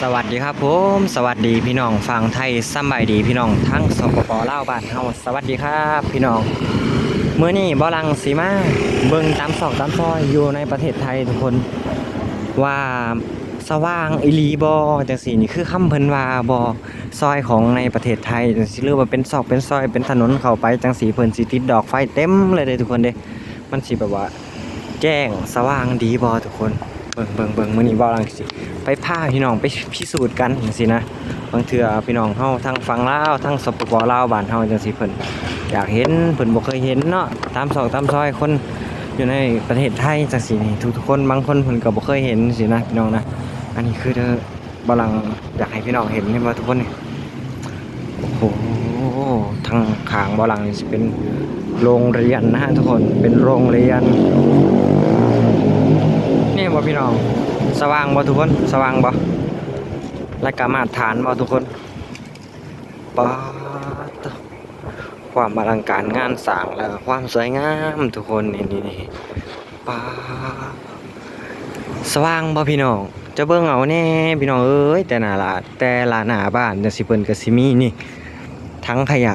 สวัสดีครับผมสวัสดีพี่น้องฟังไทยสำบายดีพี่น้องทั้งสปปลาวบ้านเฮาสวัสดีครับพี่น้องเมื่อนี้บอลังสีมาเบิ่งตามซอกตามซอยอยู่ในประเทศไทยทุกคนว่าสว่างอีลีบอจังสีนี่คือคำเพิ่นว่าบอซอยของในประเทศไทยจังสิหรือว่าเป็นซอกเป็นซอยเป็นถนนเข้าไปจังสีเพิ่นสิติดดอกไฟเต็มเลยเด้ทุกคนเด้มันสิแบบว่า แจ้งสว่างดีบอทุกคนเบิ่งเบิ่งเบิ่งมื้อนี้บอลังสิ ไปพาพี่น้องไปพิสูจน์กันจังซี่นะบางเทื่อพี่น้องเฮาทั้งฝั่งลาวทั้งสปปลาวบ้านเฮาจังซี่เพิ่นอยากเห็นเพิ่นบ่เคยเห็นเนาะตามซอกตามซอยคนอยู่ในประเทศไทยจังซี่นี่ทุกคนบางคนเพิ่นก็บ่เคยเห็นสินะพี่น้องนะอันนี้คือเด้อบลังอยากให้พี่น้องเห็นเห็นบ่ทุกคนนี่โอ้โหทางขางบลังสิเป็นโรงเรียนนะฮะทุกคนเป็นโรงเรียนนี่บ่พี่น้อง สว่างบ่ทุกคนสว่างบ่และก็มารฐานบ่ทุกคนปาความอลังการงานสร้างแล้วความสวยงามทุกคนนี่นี่นี่ปาสว่างบ่พี่น้องจะเบิ่งเอาแน่พี่น้องเอ้ยแต่หน้าละแต่ละหน้าบ้านจังสิเพิ่นก็สิมีนี่ทั้งขยะ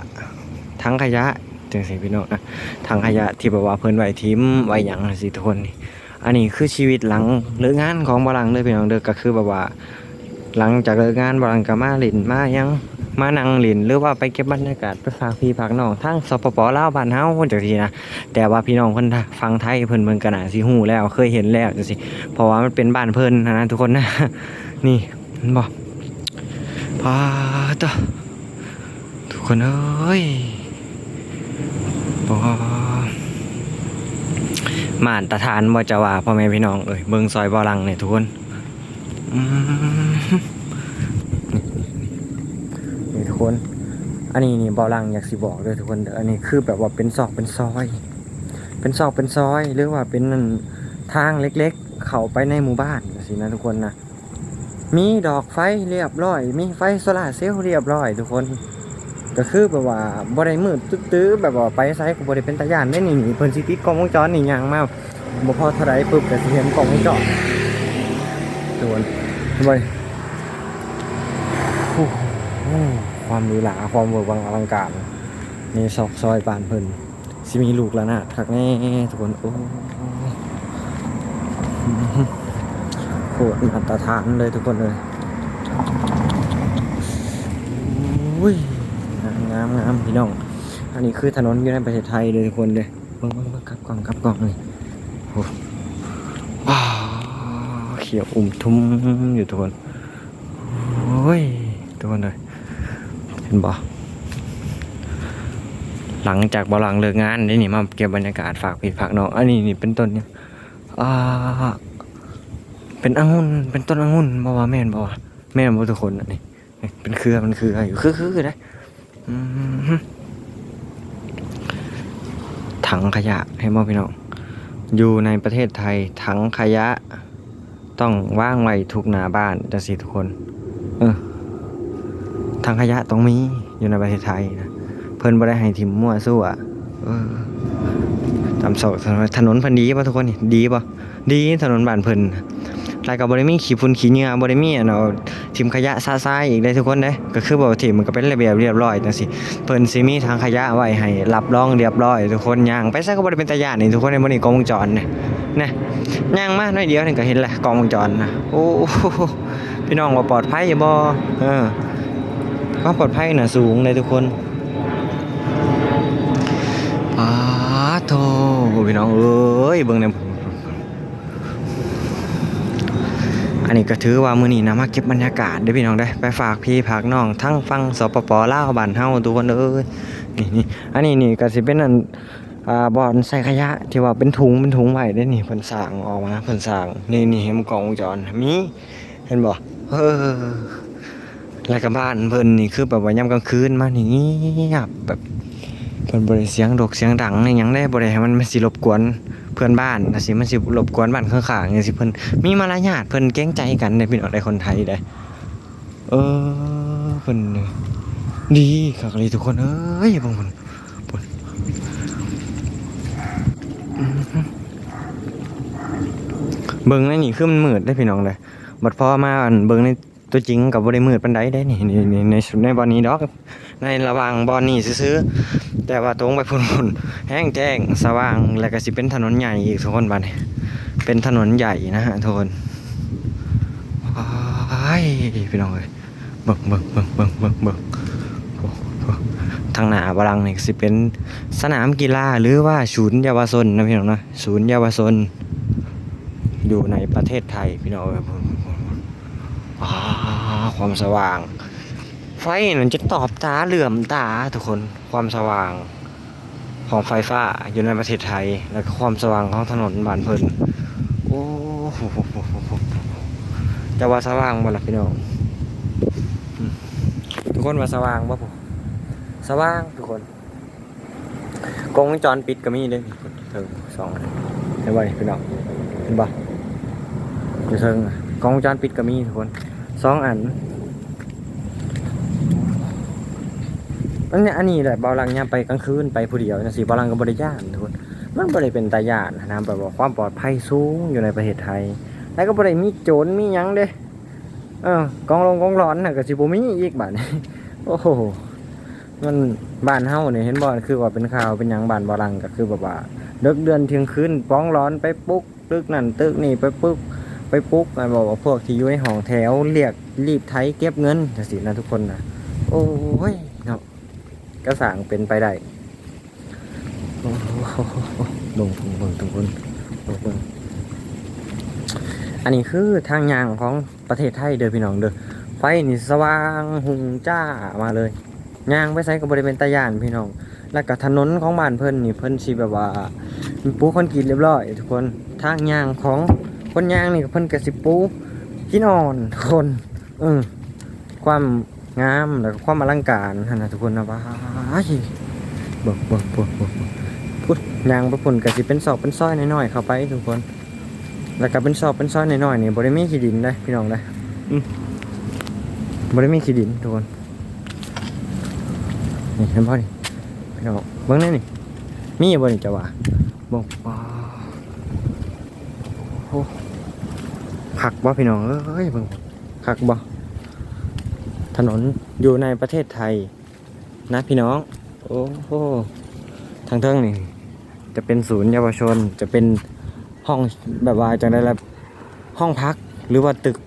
ทั้งขยะจังซี่พี่น้องนะทั้งขยะที่แบบว่าเพิ่นไว้ทิมไว้หยังจังซี่ทุกคนนี่ อันนี้คือชีวิตหลังเลิกงานของบาลังเลยพี่น้องเด้อก็คือแบบว่า หลังจากเลิกงานบาลังก็มาเล่นมายังมานั่งเล่นหรือว่าไปเก็บบรรยากาศไปฝากพี่ฝากน้องทั้งสปปลาวบ้านเฮาจังซี่นะแต่ว่าพี่น้องคนฟังไทยเพิ่นเบิ่งก็น่าสิฮู้แล้วเคยเห็นแล้วจังซี่เพราะว่ามันเป็นบ้านเพิ่นนะทุกคนนะนี่เห็นบ่พาตทุกคนเอ้ยบ่ มาตรฐานบ่จะว่าพ่อแม่พี่น้องเอ้ยเบิ่งซอยบ่อลังเนี่ยทุกคนนี่ทุกคน อันนี้นี่บ่อลังอยากสิบอกเลยทุกคนเด้ออันนี้คือแบบว่าเป็นซอกเป็นซอย เป็นซอกเป็นซอยหรือว่าเป็นทางเล็กๆ เข้าไปในหมู่บ้านสินะทุกคนนะมีดอกไฟเรียบร้อย มีไฟโซลาร์เซลล์เรียบร้อยทุกคน ก็คือแบบว่าบ่ได้มืดตื้อๆแบบว่าไปไสก็บ่ได้เป็นตาย่านได้นี่นี่เพิ่นสิติดกล้องวงจรนี่ยางมาบ่พอเท่าใดปุ๊บก็สิเห็นกล้องวงจรทุกคนเห็นบ่นี่โอ้โหความหรูหราความเวอร์วังอลังการนี่ซอกซอยบานเพิ่นสิมีลูกแล้วนะคักแน่ทุกคนโอ้โหมาตรฐานเลยทุกคนเลยอุ้ย งามงามพี่น้อง อันนี้คือถนนอยู่ในประเทศไทยเลยทุกคนเลยเบิ่งเบิ่งเบิ่งกับกล่องกับกล่องเลยโอ้ว้าวเขียวอุ่มทุ่มอยู่ทุกคนโอ้ยทุกคนเลยเห็นบ่หลังจากบ่หลังเลิกงานนี่นี่มาเก็บบรรยากาศฝากพี่ฝากน้องอันนี้นี่เป็นต้นเนี่ยอ่าเป็นองุ่นเป็นต้นองุ่นบ่ว่าแม่นบ่ว่าแม่นบ่ทุกคนอันนี้นี่เป็นเครือมันคืออะไรอยู่คือคือนะอืม ถังขยะให้มอพี่น้อง อยู่ในประเทศไทยถังขยะ ต้องว่างไว้ทุกหน้าบ้านจะสิทุกคน เออถังขยะต้องมีอยู่ในประเทศไทยนะเพิ่นบ่ได้ให้ทิมมั่วซั่วเออตามเสาถนนพิ่นดีป่ะทุกคน ดีป่ะดีถนนบ้านเพิ่น แล้วก็บ่ได้มีขี้ฝุ่นขี้เหงื่อบ่ได้มีอันเอาทิมขยะซ่าๆอีกเลยทุกคนเด้ก็คือบ่ว่าทิมมันก็เป็นระเบียบเรียบร้อยจังซี่เพิ่นสิมีทางขยะไว้ให้รับรองเรียบร้อย ทุกคนย่างไปซะก็บ่ได้เป็นตาย่านนี่ทุกคนในบ่นี่กล้องวงจรนี่นะย่างมาหน่อยเดียวนี่ก็เห็นแหละกล้องวงจรนะโอ้พี่น้องว่าปลอดภัยอยู่บ่เออความปลอดภัยน่ะสูงเลยทุกคนอาโธ่พี่น้องเอ้ยเบิ่งใน อันนี้ก็ถือว่ามื้อนี้นะมาเก็บบรรยากาศเด้อพี่น้องได้อไปฝากพี่ฝากน้องทั้งฟังสปปลาวบ้านเฮาทุกคนเอ้ยนี่นี่อันนี้นี่ก็สิเป็นอันอ่าบ่อนใส่ขยะที่ว่าเป็นถุงเป็นถุงไว้ได้นี่เพิ่นสร้างออกมาเพิ่นสร้างนี่นี่เห็นกล้องวงจรมีเห็นบ่เออแล้วก็บ้านเพิ่นนี่คือแบบว่ายามกลางคืนมานี่เงียบแบบเพิ่นบ่ได้เสียงดกเสียงดังอิหยังได้บ่ได้ให้มันมันสิรบกวน เพื่อนบ้านนะสิมันสิรบกวนบ้านข้างๆอย่างสิเพิ่นมีมารยาทเพิ่นเกรงใจกันในพี่น้องในคนไทยได้เออเพิ่นนี่ดีคักเลยทุกคนเอ้ยบางคนเพิ่นอื้อหือเบิ่งในนี่คือมันมืดได้พี่น้องเลยบัดพอมาอันเบิ่งใน ตัวจริงกับบ่ได้มืดปานใดได้นี่นี่นี่ในในบอนนี้ดอกในระหว่างบอนนี้ซื้อแต่ว่าตรงไปพุ่นๆแห้งแจ้งสว่างแล้วก็สิเป็นถนนใหญ่อีกทุกคนบัดนี้เป็นถนนใหญ่นะฮะทุกคนอ้พี่น้องเอ้ยเบิ่งเบิ่งเบิ่งเบิ่งเบิ่งเบิ่งทางหน้าบาลังนี่สิเป็นสนามกีฬาหรือว่าศูนย์เยาวชนนะพี่น้องนะศูนย์เยาวชนอยู่ในประเทศไทยพี่น้องเอ้ยอ่า ความสว่าง ไฟมันจะตอบตาเหลื่อมตาทุกคนความสว่างของไฟฟ้าอยู่ในประเทศไทย แล้วก็ความสว่างของถนนบานเพิ่นโอ้โหจะว่าสว่างบ่ล่ะพี่น้องทุกคนว่าสว่างบ่ผมสว่างทุกคนกล้องวงจรปิดก็มีเด้เทิงสองเห็นบ่นี่พี่น้องเห็นบ่อยู่เทิงกล้องวงจรปิดก็มีทุกคนสองอัน อันนี้อันนี้แหละเบาลังยามไปกลางคืนไปผู้เดียวนะสิเบาลังกับบริยานทุกคนมันบริเป็นตาญาณนะแบบว่าความปลอดภัยสูงอยู่ในประเทศไทย แล้วก็บริมีโจรมียังเด้เออกองลงกองร้อนน่ะก็สิบมีอีกบานโอ้โหมันบ้านเฮาเนี่ยเห็นบ่คือว่าเป็นข่าวเป็นยังบ้านบาลังก็คือแบบว่าเลิกเดือนเที่ยงคืนป้องร้อนไปปุ๊กตึกนั่นตึกนี่ไปปุ๊กไปปุ๊กมันบอกว่าพวกที่อยู่ในห้องแถวเรียกรีบไทยเก็บเงินจังซี่นะทุกคนนะโอ้ย เนาะก็สั่งเป็นไปได้โอ้โหเบิ่งเบิ่งทุกคนเบิ่งเบิ่งอันนี้คือทางยางของประเทศไทยเด้อพี่น้องเด้อไฟนี่สว่างหุงจ้ามาเลยยางไปใช้กับบริเวณตะยานพี่น้อง แล้วก็ถนนของบ้านเพิ่นนี่เพิ่นสิแบบว่าปูคอนกรีตเรียบร้อยทุกคนทางยางของคนยางนี่ก็เพิ่นกระสิปูหินอ่อนคนเออความ งามแล้วก็ความอลังการนะทุกคนนะว้าเบิกเบิกเบิกเบิกบิกพุดยางประพุ่นกระสิเป็นซอกเป็นซอยน้อยๆเข้าไปทุกคน แล้วก็เป็นซอกเป็นซอยน้อยๆนี่บ่ได้มีขี้ดินได้พี่น้องได้บ่ได้มีขี้ดินทุกคนนี่เห็นบ่นี่พี่น้องเบิ่งแน่นี่มีบ่นี่จะว่าบ่ว้าวคักบ่พี่น้องเอ้ยเบิ่งคักบ่ ถนนอยู่ในประเทศไทย นะพี่น้อง โอ้โหทางเทิงนี่ จะเป็นศูนย์เยาวชน จะเป็นห้องแบบว่าจังได้ละห้องพักหรือว่าตึก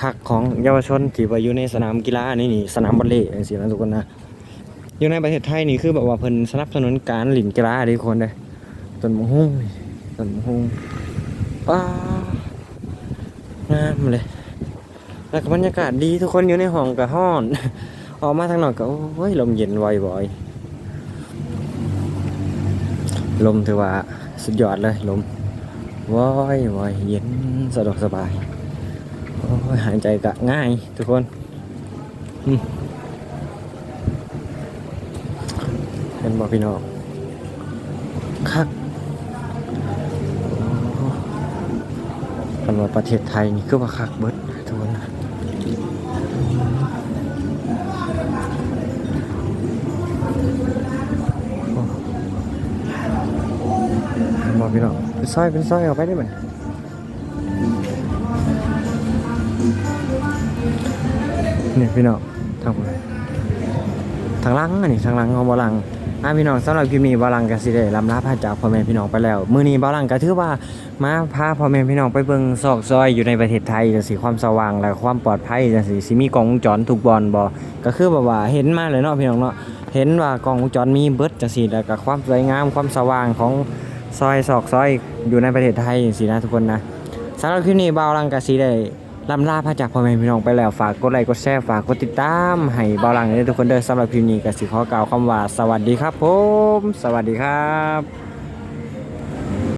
พักของเยาวชนที่ว่าอยู่ในสนามกีฬานี่นี่สนามบอลเล่จังซี่นะทุกคนนะอยู่ในประเทศไทยนี่คือแบบว่าเพิ่นสนับสนุนการหลินกีฬาทุกคนเด้อต้นมะฮุ่งต้นมะฮุ่งป้างามเลย แล้วก็บรรยากาศดีทุกคนอยู่ในห้องกับห้อน ออกมาทางนอกก็โอ้ยลมเย็นวบ่อยลมถือว่าสุดยอดเลยลมว้อยวอยเย็นสะดวกสบายโอ้ยหายใจกะง่ายทุกคนเป็นบอกพี่น้องคักกันว่าประเทศไทยนี่คือว่าคักเบิด พี่น้องเป็นซอยเป็นซอยเอาไปได้ไหมเนี่ยพี่น้องทางบนทางลังอันนี้ทางลังของบอลังอะพี่น้องสำหรับคลิปนี้บอลังกัสิได้ลำลาพาจากพ่อแม่พี่น้องไปแล้ว มือนี้บอลังก็ถือว่ามาพาพ่อแม่พี่น้องไปเบิ่งซอกซอยอยู่ในประเทศไทยจังสีความสว่างและความปลอดภัยจังสีสิมีกล้องวงจรทุกบอนบ่ก็คือแบบว่าเห็นมาเลยเนาะพี่น้องเนาะเห็นว่ากล้องวงจรมีเบิดจังสีแล้วก็ความสวยงามความสว่างของ ซอยซอกซอยอยู่ในประเทศไทยจังสีนะทุกคนนะสำหรับคลิปนี้บ่าวลังกะสีได้ลำลาพาจากพ่อแม่พี่น้องไปแล้วฝากกดไลค์กดแชร์ฝากกดติดตามให้บ่าวลังด้ทุกคนเด้อสำหรับคลิปนี้ก็สิขอกล่าวคำว่า สวัสดีครับผม สวัสดีครับ